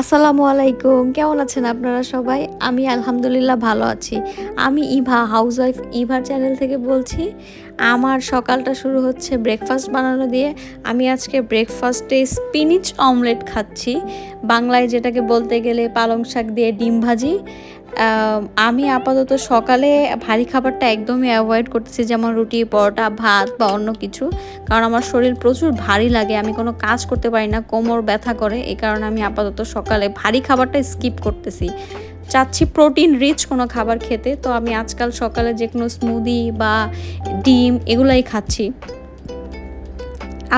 আসসালামু আলাইকুম, কেমন আছেন আপনারা সবাই? আমি আলহামদুলিল্লাহ ভালো আছি। আমি ইভা হাউস ওয়াইফ ইভার চ্যানেল থেকে বলছি, আমার সকালটা শুরু হচ্ছে ব্রেকফাস্ট বানানো দিয়ে। আমি আজকে ব্রেকফাস্টে স্পিনিচ অমলেট খাচ্ছি। বাংলায় যেটাকে বলতে গেলে পালং শাক দিয়ে ডিম ভাজি। আমি আপাতত সকালে ভারী খাবারটা একদমই অ্যাভয়েড করতেছি, যেমন রুটি, পরোটা, ভাত বা অন্য কিছু। কারণ আমার শরীর প্রচুর ভারী লাগে, আমি কোনো কাজ করতে পারি না, কোমর ব্যথা করে, এই কারণে আমি আপাতত সকালে ভারী খাবারটা স্কিপ করতেছি। চাচ্ছি প্রোটিন রিচ কোনো খাবার খেতে, তো আমি আজকাল সকালে যে কোনো স্মুদি বা ডিম এগুলাই খাচ্ছি।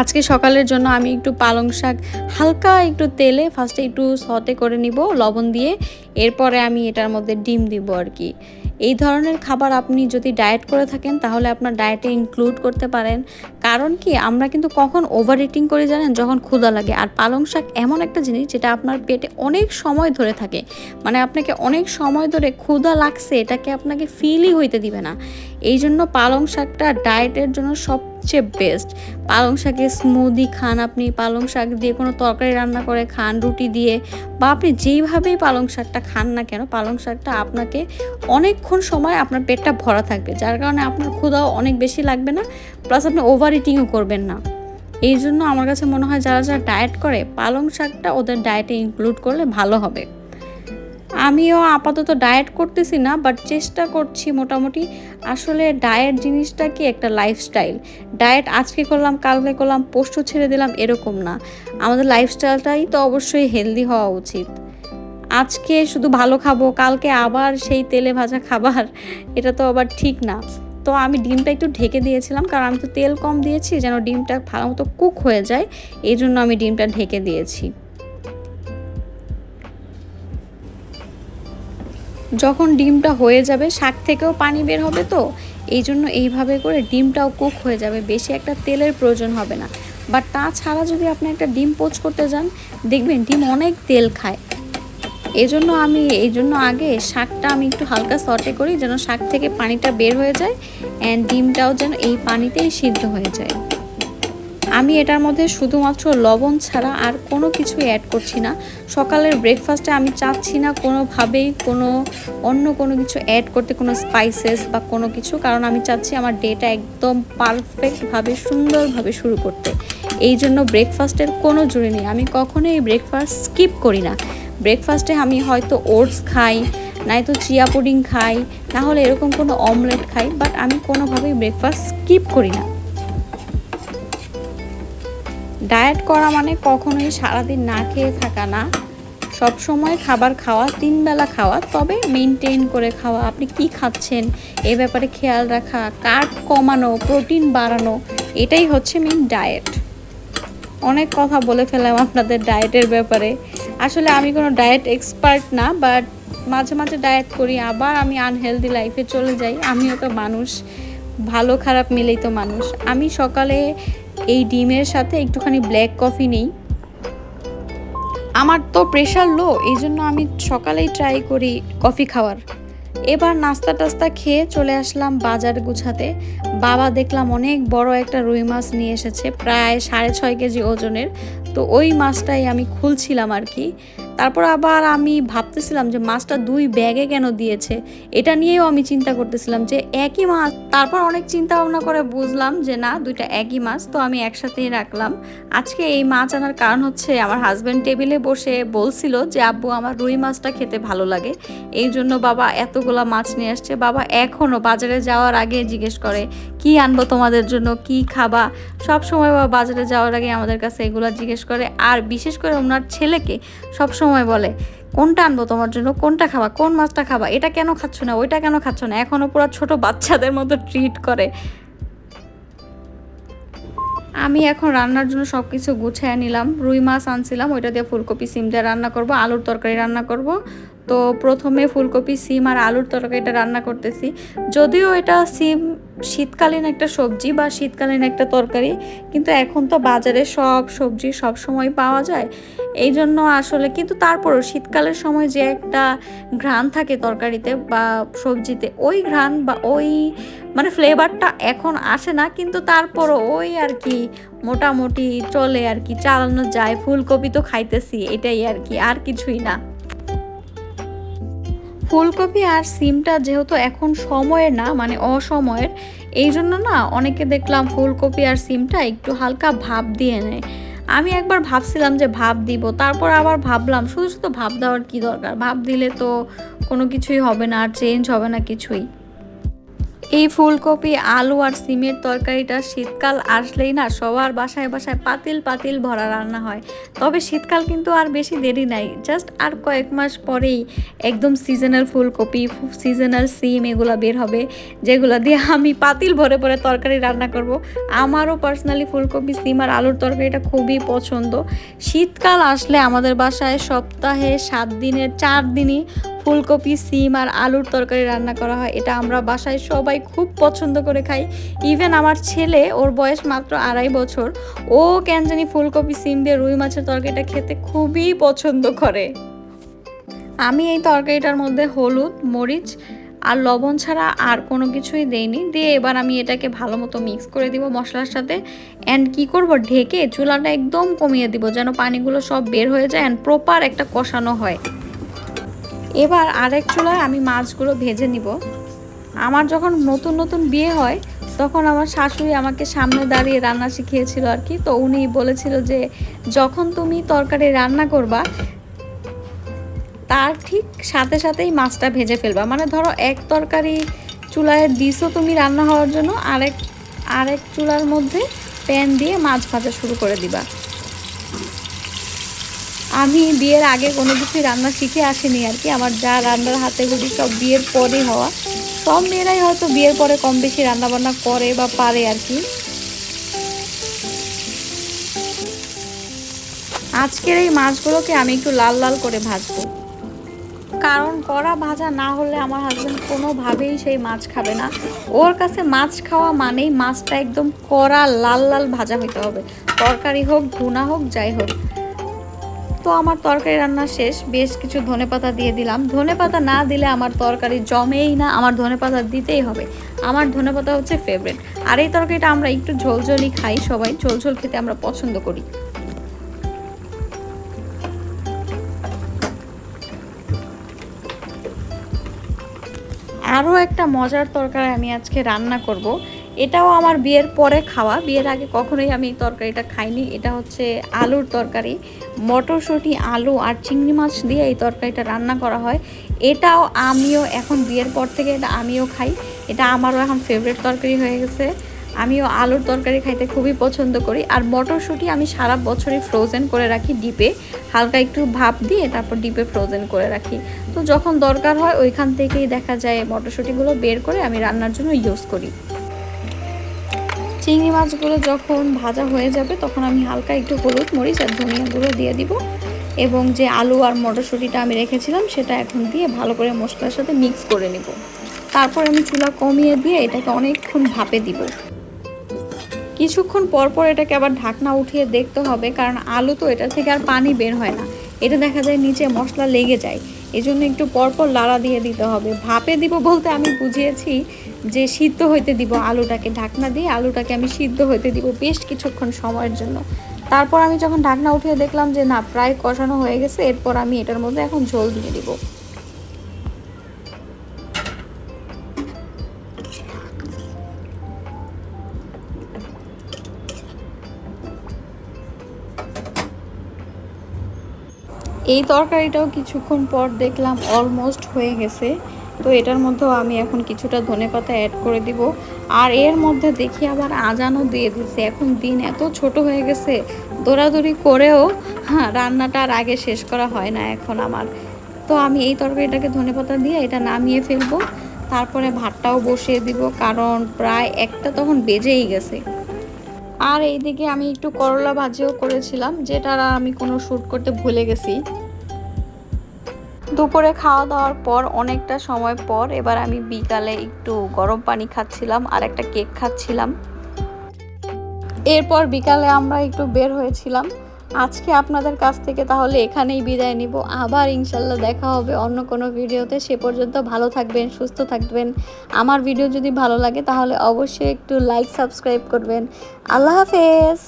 আজকে সকালের জন্য আমি একটু পালং শাক হালকা একটু তেলে ফার্স্টে একটু সতে করে নিব, লবণ দিয়ে। এরপরে আমি এটার মধ্যে ডিম দিব আর কি। এই ধরনের খাবার আপনি যদি ডায়েট করে থাকেন, তাহলে আপনার ডায়েটে ইনক্লুড করতে পারেন। কারণ কি, আমরা কিন্তু কখন ওভার ইটিং করে জানেন? যখন ক্ষুধা লাগে। আর পালং শাক এমন একটা জিনিস যেটা আপনার পেটে অনেক সময় ধরে থাকে। মানে আপনাকে অনেক সময় ধরে ক্ষুধা লাগছে, এটাকে আপনাকে ফিলই হইতে দিবে না। এই জন্য পালং শাকটা ডায়েটের জন্য সবচেয়ে বেস্ট পালং শাকের স্মুদি খান আপনি, পালং শাক দিয়ে কোনো তরকারি রান্না করে খান, রুটি দিয়ে, বা আপনি যেইভাবেই পালং শাকটা খান না কেন, পালং শাকটা আপনাকে অনেকক্ষণ সময় আপনার পেটটা ভরা থাকবে, যার কারণে আপনার ক্ষুধাও অনেক বেশি লাগবে না প্লাস আপনি ওভার ইটিংও করবেন না। এই জন্য আমার কাছে মনে হয় যারা যারা ডায়েট করে, পালং শাকটা ওদের ডায়েটে ইনক্লুড করলে ভালো হবে। আমিও আপাতত ডায়েট করতেছি না বাট চেষ্টা করছি মোটামুটি। আসলে ডায়েট জিনিসটা কি একটা লাইফস্টাইল ডায়েট আজকে করলাম, কালকে করলাম পোস্ট ছেড়ে দিলাম, এরকম না। আমাদের লাইফস্টাইলটাই তো অবশ্যই হেলদি হওয়া উচিত। আজকে শুধু ভালো খাব, কালকে আবার সেই তেলে ভাজা খাবার, এটা তো আবার ঠিক না। তো আমি ডিমটা একটু ঢেকে দিয়েছিলাম, কারণ আমি তো তেল কম দিয়েছি, যেন ডিমটা ভালো মতো কুক হয়ে যায় এই জন্য আমি ডিমটা ঢেকে দিয়েছি। যখন ডিমটা হয়ে যাবে, শাক থেকেও পানি বের হবে তো? এই জন্য এইভাবে করে ডিমটাও কুক হয়ে যাবে, বেশি একটা তেলের প্রয়োজন হবে না। বাট তাছাড়া যদি আপনি একটা ডিম পোচ করতে যান, দেখবেন ডিম অনেক তেল খায়। এই জন্য আমি এই জন্য আগে শাকটা আমি একটু হালকা সটে করি, যেন শাক থেকে পানিটা বের হয়ে যায় অ্যান্ড ডিমটাও যেন এই পানিতেই সিদ্ধ হয়ে যায়। আমি এটার মধ্যে শুধুমাত্র লবণ ছাড়া আর কোনো কিছু অ্যাড করছি না। সকালের ব্রেকফাস্টে আমি চাচ্ছি না কোনোভাবেই কোনো অন্য কোনো কিছু অ্যাড করতে, কোনো স্পাইসেস বা কোনো কিছু, কারণ আমি চাচ্ছি আমার ডেটা একদম পারফেক্টভাবে সুন্দরভাবে শুরু করতে। এই জন্য ব্রেকফাস্টের কোনো জুড়ি নেই। আমি কখনোই এই ব্রেকফাস্ট স্কিপ করি না। ব্রেকফাস্টে আমি হয়তো ওটস খাই, নয়তো চিয়া পুডিং খাই না হলে এরকম কোনো অমলেট খাই বাট আমি কোনোভাবেই ব্রেকফাস্ট স্কিপ করি না। ডায়েট করা মানে কখনোই সারাদিন না খেয়ে থাকা না। সব সময় খাবার খাওয়া, তিন বেলা খাওয়া, তবে মেনটেন করে খাওয়া। আপনি কি খাচ্ছেন, এ ব্যাপারে খেয়াল রাখা কার্ব কমানো প্রোটিন বাড়ানো, এটাই হচ্ছে মেন ডায়েট। অনেক কথা বলে ফেলাম আপনাদের ডায়েটের ব্যাপারে। আসলে আমি কোনো ডায়েট এক্সপার্ট না বাট মাঝে মাঝে ডায়েট করি, আবার আমি আনহেলদি লাইফে চলে যাই। আমিও তো মানুষ, ভালো খারাপ মিলেই তো মানুষ। আমি সকালে এই ডিমের সাথে একটুখানি ব্ল্যাক কফি নেই। আমার তো প্রেশার লো এই জন্য আমি সকালেই ট্রাই করি কফি খাওয়ার। এবার নাস্তা টাস্তা খেয়ে চলে আসলাম বাজার গুছাতে। বাবা দেখলাম অনেক বড় একটা রুই মাছ নিয়ে এসেছে, প্রায় সাড়ে ছয় কেজি ওজনের। তো ওই মাছটাই আমি খুলছিলাম আর কি। তারপর আবার আমি ভাবতেছিলাম যে মাছটা দুই ব্যাগে কেন দিয়েছে? এটা নিয়েও আমি চিন্তা করতেছিলাম যে একই মাছ, তারপর অনেক চিন্তা ভাবনা করে বুঝলাম যে না, দুইটা একই মাছ তো আমি একসাথেই রাখলাম। আজকে এই মাছ আনার কারণ হচ্ছে আমার হাজব্যান্ড টেবিলে বসে বলছিল যে, আব্বু, আমার রুই মাছটা খেতে ভালো লাগে। এই জন্য বাবা এতগুলা মাছ নিয়ে আসছে। বাবা এখনও বাজারে যাওয়ার আগে জিজ্ঞেস করে, কি আনব তোমাদের জন্য? কি খাবা? সব সময় বাবা বাজারে যাওয়ার আগে আমাদের কাছে এগুলো জিজ্ঞেস করে। আর বিশেষ করে ওনার ছেলেকে সব সময় বলে, কোনটা আনব তোমার জন্য? কোনটা খাবা? কোন মাছটা খাবা? এটা কেন খাচ্ছ না? ওইটা কেন খাচ্ছ না? এখনও পুরো ছোট বাচ্চাদের মতো ট্রিট করে। আমি এখন রান্নার জন্য সব কিছু গুছিয়ে নিলাম। রুই মাছ আনছিলাম, ওইটা দিয়ে ফুলকপি, সিম দিয়ে রান্না করব, আলুর তরকারি রান্না করব। তো প্রথমে ফুলকপি, সিম আর আলুর তরকারিটা রান্না করতেছি। যদিও এটা সিম শীতকালীন একটা সবজি বা শীতকালীন একটা তরকারি, কিন্তু এখন তো বাজারে সব সবজি সব সময় পাওয়া যায়। এই জন্য আসলে কিন্তু তারপরও শীতকালের সময় যে একটা ঘ্রাণ থাকে তরকারিতে বা সবজিতে, ওই ঘ্রাণ বা ওই মানে ফ্লেভারটা এখন আসে না, কিন্তু তারপরও ওই আর কি মোটামুটি চলে আর কি, চালানো যায়। ফুলকপি তো খাইতেছি, এটাই আর কি, আর কিছুই না। ফুলকপি আর সিমটা যেহেতু এখন সময়ের না মানে অসময়ের, এই জন্য না অনেকে দেখলাম ফুলকপি আর সিমটা একটু হালকা ভাব দিয়ে নেয়। আমি একবার ভাবছিলাম যে ভাব দিব, তারপর আবার ভাবলাম শুধু শুধু ভাব দেওয়ার কী দরকার? ভাব দিলে তো কোনো কিছুই হবে না, আর চেঞ্জ হবে না কিছুই। এই ফুলকপি, আলু আর সিমের তরকারিটা শীতকাল আসলেই না সবার বাসায় বাসায় পাতিল পাতিল ভরা রান্না হয়। তবে শীতকাল কিন্তু আর বেশি দেরি নাই জাস্ট আর কয়েক মাস পরেই একদম সিজনাল ফুলকপি সিজনাল সিম এগুলো বের হবে, যেগুলো দিয়ে আমি পাতিল ভরে ভরে তরকারি রান্না করব। আমারও পার্সোনালি ফুলকপি, সিম আর আলুর তরকারিটা খুবই পছন্দ। শীতকাল আসলে আমাদের বাসায় সপ্তাহে সাত দিনের, চার দিনই ফুলকপি, সিম আর আলুর তরকারি রান্না করা হয়। এটা আমরা বাসায় সবাই খুব পছন্দ করে খাই। ইভেন আমার ছেলে, ওর বয়স মাত্র আড়াই বছর, ও কেন জানি ফুলকপি, সিম দিয়ে রুই মাছের তরকারিটা খেতে খুবই পছন্দ করে। আমি এই তরকারিটার মধ্যে হলুদ, মরিচ আর লবণ ছাড়া আর কোনো কিছুই দেইনি। দিয়ে এবার আমি এটাকে ভালো মতো মিক্স করে দিব মশলার সাথে। অ্যান্ড কি করব? ঢেকে চুলাটা একদম কমিয়ে দিব যেন পানিগুলো সব বের হয়ে যায় অ্যান্ড প্রপার একটা কষানো হয়। এবার আরেক চুলায় আমি মাছগুলো ভেজে নিব। আমার যখন নতুন নতুন বিয়ে হয়, তখন আমার শাশুড়ি আমাকে সামনে দাঁড়িয়ে রান্না শিখিয়েছিল আর কি। তো উনি বলেছিল যে, যখন তুমি তরকারি রান্না করবা, তার ঠিক সাথে সাথেই মাছটা ভেজে ফেলবা। মানে ধরো এক তরকারি চুলায় দিছো তুমি রান্না হওয়ার জন্য, আরেক আরেক চুলার মধ্যে প্যান দিয়ে মাছ ভাজা শুরু করে দিবা। আমি বিয়ের আগে কোনো কিছুই রান্না শিখে আসিনি আর কি। আমার যা রান্নার হাতে গুলি সব বিয়ের পরে হওয়া। সব মেয়েরাই হয়তো বিয়ের পরে কম বেশি রান্না বান্না করে বা পারে আর কি। আজকের এই মাছগুলোকে আমি একটু লাল লাল করে ভাজবো। কারণ কড়া ভাজা না হলে আমার হাজব্যান্ড কোনোভাবেই সেই মাছ খাবে না। ওর কাছে মাছ খাওয়া মানেই মাছটা একদম কড়া লাল লাল ভাজা হইতে হবে। তরকারি হোক, ভুনা হোক, যাই হোক। তো আমার তরকারি রান্না শেষ, বেশ কিছু ধনেপাতা দিয়ে দিলাম। ধনেপাতা না দিলে আমার তরকারি জমেই না, আমার ধনেপাতা দিতেই হবে। আমার ধনেপাতা হচ্ছে ফেভারিট আর এই তরকারিটা আমরা একটু ঝোলঝোলই খাই সবাই, ঝোলঝোল খেতে আমরা পছন্দ করি। আরও একটা মজার তরকারি আমি আজকে রান্না করব। এটাও আমার বিয়ের পরে খাওয়া। বিয়ের আগে কখনোই আমি তরকারিটা খাইনি। এটা হচ্ছে আলুর তরকারি। মটরশুঁটি, আলু আর চিংড়ি মাছ দিয়ে এই তরকারিটা রান্না করা হয়। এটাও আমিও এখন বিয়ের পর থেকে এটা আমিও খাই। এটা আমারও এখন ফেভারিট তরকারি হয়ে গেছে। আমিও আলুর তরকারি খাইতে খুবই পছন্দ করি। আর মটরশুঁটি আমি সারা বছরই ফ্রোজেন করে রাখি ডিপে। হালকা একটু ভাপ দিয়ে তারপর ডিপে ফ্রোজেন করে রাখি। তো যখন দরকার হয় ওইখান থেকেই দেখা যায় মটরশুঁটিগুলো বের করে আমি রান্নার জন্য ইউজ করি। চিংড়ি মাছগুলো যখন ভাজা হয়ে যাবে, তখন আমি হালকা একটু হলুদ মরিচ আর ধনিয়া গুঁড়ো দিয়ে দিব। এবং যে আলু আর মটরশুঁটিটা আমি রেখেছিলাম, সেটা এখন দিয়ে ভালো করে মশলার সাথে মিক্স করে নিব। তারপর আমি চুলা কমিয়ে দিয়ে এটাকে অনেকক্ষণ ভাপে দিব। কিছুক্ষণ পর পর এটাকে আবার ঢাকনা উঠিয়ে দেখতে হবে, কারণ আলু তো এটা থেকে আর পানি বের হয় না। এটা দেখা যায় নিচে মশলা লেগে যায়। এই জন্য একটু পরপর লাড়া দিয়ে দিতে হবে। ভাপে দিব বলতে আমি বুঝিয়েছি যে সিদ্ধ হইতে দিব আলুটাকে ঢাকনা দিয়ে, আলুটাকে আমি সিদ্ধ হইতে দিব বেশ কিছুক্ষণ সময়ের জন্য। তারপর আমি যখন ঢাকনা উঠিয়ে দেখলাম যে না, প্রায় কষানো হয়ে গেছে, এরপর আমি এটার মধ্যে এখন ঝোল দিয়ে দিব। এই তরকারিটাও কিছুক্ষণ পর দেখলাম অলমোস্ট হয়ে গেছে। তো এটার মধ্যেও আমি এখন কিছুটা ধনেপাতা অ্যাড করে দিব। আর এর মধ্যে দেখি আবার আজানও দিয়ে দিচ্ছে এখন দিন এত ছোট হয়ে গেছে, দৌড়াদৌড়ি করেও হ্যাঁ রান্নাটা আর আগে শেষ করা হয় না এখন আমার। তো আমি এই তরকারিটাকে ধনেপাতা দিয়ে এটা নামিয়ে ফেলব। তারপরে ভাতটাও বসিয়ে দিব, কারণ প্রায় একটা তখন বেজেই গেছে। আর এইদিকে আমি একটু করলা ভাজিও করেছিলাম যেটা আমি কোনো শ্যুট করতে ভুলে গেছি। দুপুরে খাওয়া দাওয়ার পর অনেকটা সময় পর এবার আমি বিকালে একটু গরম পানি খাচ্ছিলাম আর একটা কেক খাচ্ছিলাম। এরপর বিকালে আমরা একটু বের হয়েছিলাম। আজকে আপনাদের কাছ থেকে তাহলে এখানেই বিদায় নিব। আবার ইনশাল্লাহ দেখা হবে অন্য কোনো ভিডিওতে। সে পর্যন্ত ভালো থাকবেন, সুস্থ থাকবেন। আমার ভিডিও যদি ভালো লাগে তাহলে অবশ্যই একটু লাইক সাবস্ক্রাইব করবেন। আল্লাহ হাফেজ!